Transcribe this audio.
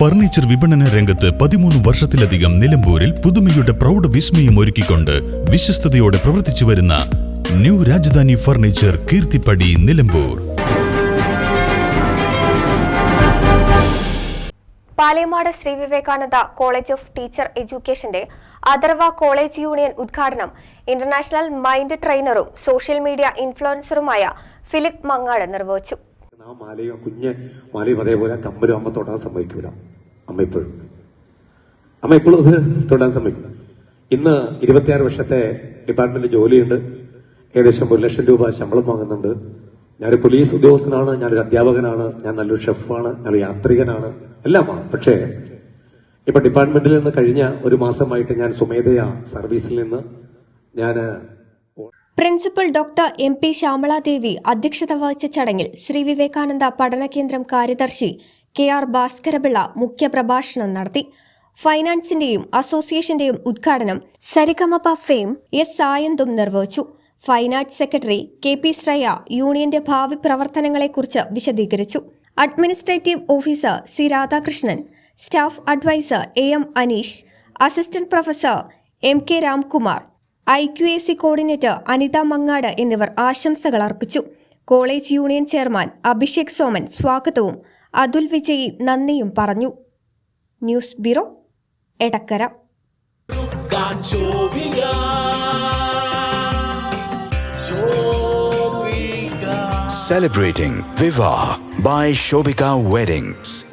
Furniture വിപണന രംഗത്ത് പതിമൂന്ന് വർഷത്തിലധികം നിലമ്പൂരിൽ പുതുമയുടെ പ്രൗഢ വിസ്മയം ഒരുക്കിക്കൊണ്ട് വിശ്വസ്തയോടെ പ്രവർത്തിച്ചു വരുന്ന new Rajadhani furniture Keerthippadi Nilambur. Palayamad Sree Vivekananda college of teacher എഡ്യൂക്കേഷന്റെ Atharva college union ഉദ്ഘാടനം ഇന്റർനാഷണൽ മൈൻഡ് ട്രെയിനറും സോഷ്യൽ മീഡിയ ഇൻഫ്ലുവൻസറുമായ ഫിലിപ്പ് മങ്ങാട് നിർവഹിച്ചു. ആ മാലയും കുഞ്ഞ് മാലയും അതേപോലെ കമ്മലും അമ്മ തൊടാൻ സമ്മതിക്കൂല. അമ്മ ഇപ്പോഴും. അമ്മ ഇപ്പോഴും അത് തൊടാൻ സമ്മതിക്കില്ല. ഇന്ന് ഇരുപത്തിയാറ് വർഷത്തെ ഡിപ്പാർട്ട്മെന്റ് ജോലിയുണ്ട്. ഏകദേശം ഒരു ലക്ഷം രൂപ ശമ്പളം വാങ്ങുന്നുണ്ട്. ഞാനൊരു പോലീസ് ഉദ്യോഗസ്ഥനാണ് ഞാനൊരു അധ്യാപകനാണ് ഞാൻ നല്ലൊരു ഷെഫാണ് ഞാൻ യാത്രികനാണ് എല്ലാമാണ്. പക്ഷേ ഇപ്പൊ ഡിപ്പാർട്ട്മെന്റിൽ നിന്ന് കഴിഞ്ഞ ഒരു മാസമായിട്ട് ഞാൻ സ്വമേധയാ സർവീസിൽ നിന്ന്. ഞാൻ principal doctor M P Shyamaladevi അധ്യക്ഷത വഹിച്ച ചടങ്ങിൽ ശ്രീ വിവേകാനന്ദ പഠന കേന്ദ്രം കാര്യദർശി കെ ആർ ഭാസ്കരപിള്ള മുഖ്യപ്രഭാഷണം നടത്തി. ഫൈനാൻസിന്റെയും അസോസിയേഷന്റെയും ഉദ്ഘാടനം സരിഗമപ ഫെയിം എസ് സായന്തും നിർവഹിച്ചു. Finance secretary K P Shreya യൂണിയന്റെ ഭാവി പ്രവർത്തനങ്ങളെക്കുറിച്ച് വിശദീകരിച്ചു. Administrative officer C Radhakrishnan staff adviser A M Aneesh assistant professor M K Ramkumar I Q A C coordinator Anitha Mangad എന്നിവർ ആശംസകൾ അർപ്പിച്ചു. College union chairman Abhishek Soman സ്വാഗതവും. അതുൽ വിജയി നന്ദിയും പറഞ്ഞു. News bureau Edakkara. Celebrating Viva by Shobika Weddings.